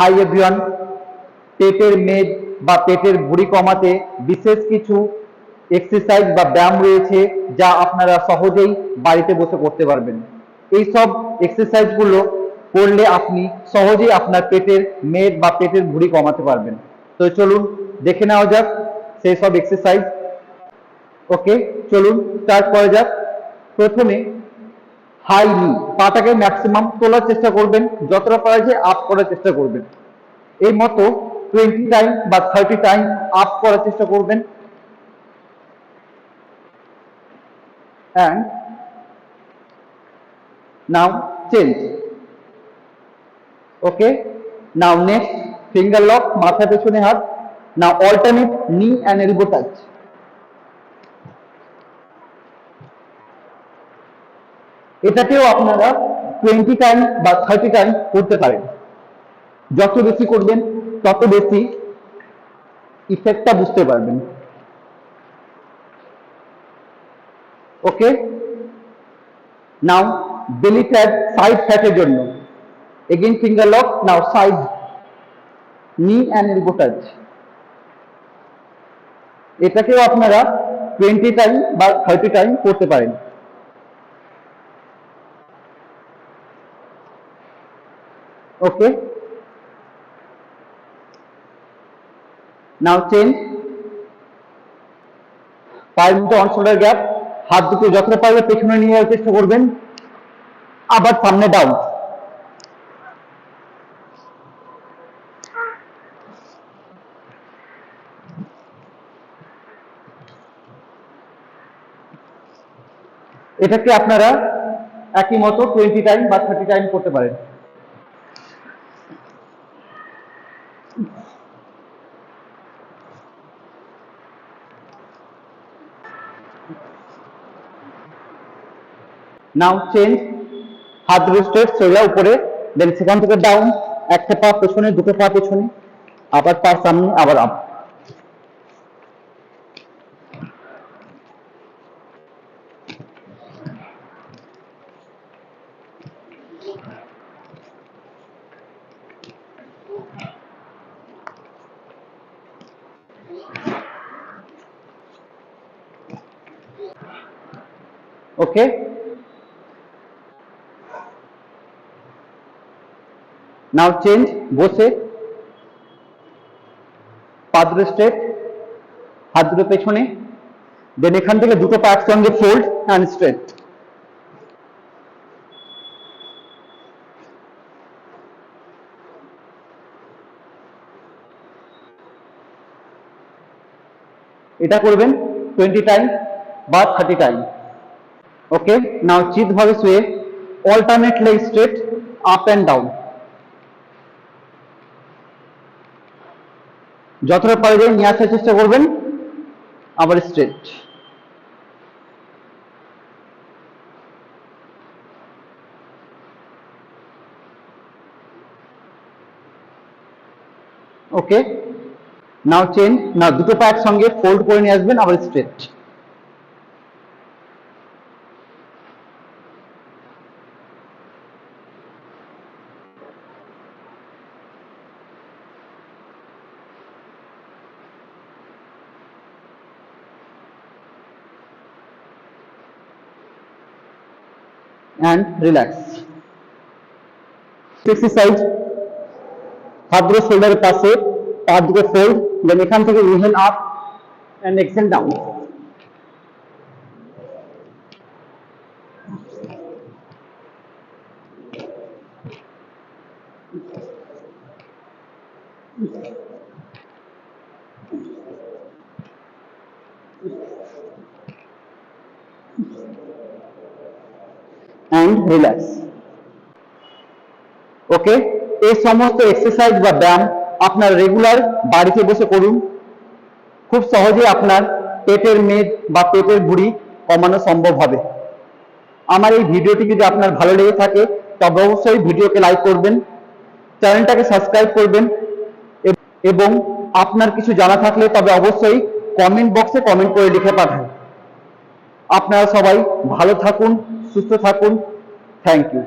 Hi everyone পেটের মেদ বা পেটের ভুঁড়ি কমাতে বিশেষ কিছু এক্সারসাইজ বা ব্যায়াম রয়েছে যা আপনারা সহজেই বাড়িতে বসে করতে পারবেন। এই সব এক্সারসাইজগুলো করলে আপনি সহজেই আপনার পেটের মেদ বা পেটের ভুঁড়ি কমাতে পারবেন। তো চলুন দেখে নেওয়া যাক সেই সব এক্সারসাইজ ওকে চলুন স্টার্ট করা যাক। প্রথমে হাই নি পাটাকে ম্যাক্সিমাম তোলার চেষ্টা করবেন, যতটা পারা যায় আপ করার চেষ্টা করবেন। এই মতো টোয়েন্টি টাইম বা থার্টি টাইম আপ করার চেষ্টা করবেন। And now change. Okay? Now next, finger lock, মাথা পেছনে হাত। Now alternate knee and elbow touch. এটাকেও আপনারা টোয়েন্টি টাইম বা থার্টি টাইম করতে পারেন। যত বেশি করবেন, তত বেশি ইফেক্টটা বুঝতে পারবেন। ওকে নাও বেলি ফ্যাট সাইড ফ্যাটের জন্য। Again finger lock now side knee and elbow touch এটাকেও আপনারা টোয়েন্টি টাইম বা থার্টি টাইম করতে পারেন। ওকে নাও চেঞ্জ পায়ের মধ্যে অন শোল্ডার গ্যাপ হাত দুটো যতটা পারবে পেছনে নিয়ে যাওয়ার চেষ্টা করবেন। আবার সামনে ডাউন এটাকে আপনারা একই মতো টোয়েন্টি টাইম বা থার্টি টাইম করতে পারেন। নাও চেঞ্জ হাত স্ট্রেট সোজা উপরে দেন সেখান থেকে ডাউন একটা পা পেছনে, দুটো পা পেছনে, আবার পা সামনে, আবার আপ ওকে নাও চেঞ্জ বসে। পা দুটো স্ট্রেট হাত দুটো পেছনে। দেন এখান থেকে দুটো পা একসঙ্গে ফোল্ড অ্যান্ড স্ট্রেট এটা করবেন টোয়েন্টি টাইম বা থার্টি টাইম ওকে নাও চিত ভাবে শুয়ে alternate leg straight up and down যতটা পারে নিয়ে আসার চেষ্টা করবেন, আবার স্ট্রেট ওকে নাও চেন না, দুটো পা একসঙ্গে ফোল্ড করে নিয়ে আসবেন, আবার স্ট্রেট and relax. এক্সারসাইজ হাত দুটো শোল্ডারের পাশে পা দুটো ফোল্ড দেন এখান থেকে inhale up and exhale down and relax. Okay এই সমস্ত এক্সারসাইজ বা ব্যায়াম আপনার রেগুলার বাড়িতে বসে করুন। খুব সহজে আপনার পেটের মেদ বা পেটের ভুঁড়ি কমানো সম্ভব হবে। আমার এই ভিডিওটি যদি আপনার ভালো লেগে থাকে, তবে অবশ্যই ভিডিওকে লাইক করবেন, চ্যানেলটাকে সাবস্ক্রাইব করবেন এবং আপনার কিছু জানা থাকলে তবে অবশ্যই কমেন্ট বক্সে কমেন্ট করে লিখে পাঠান। আপনারা সবাই ভালো থাকুন সুস্থ থাকুন থ্যাংক ইউ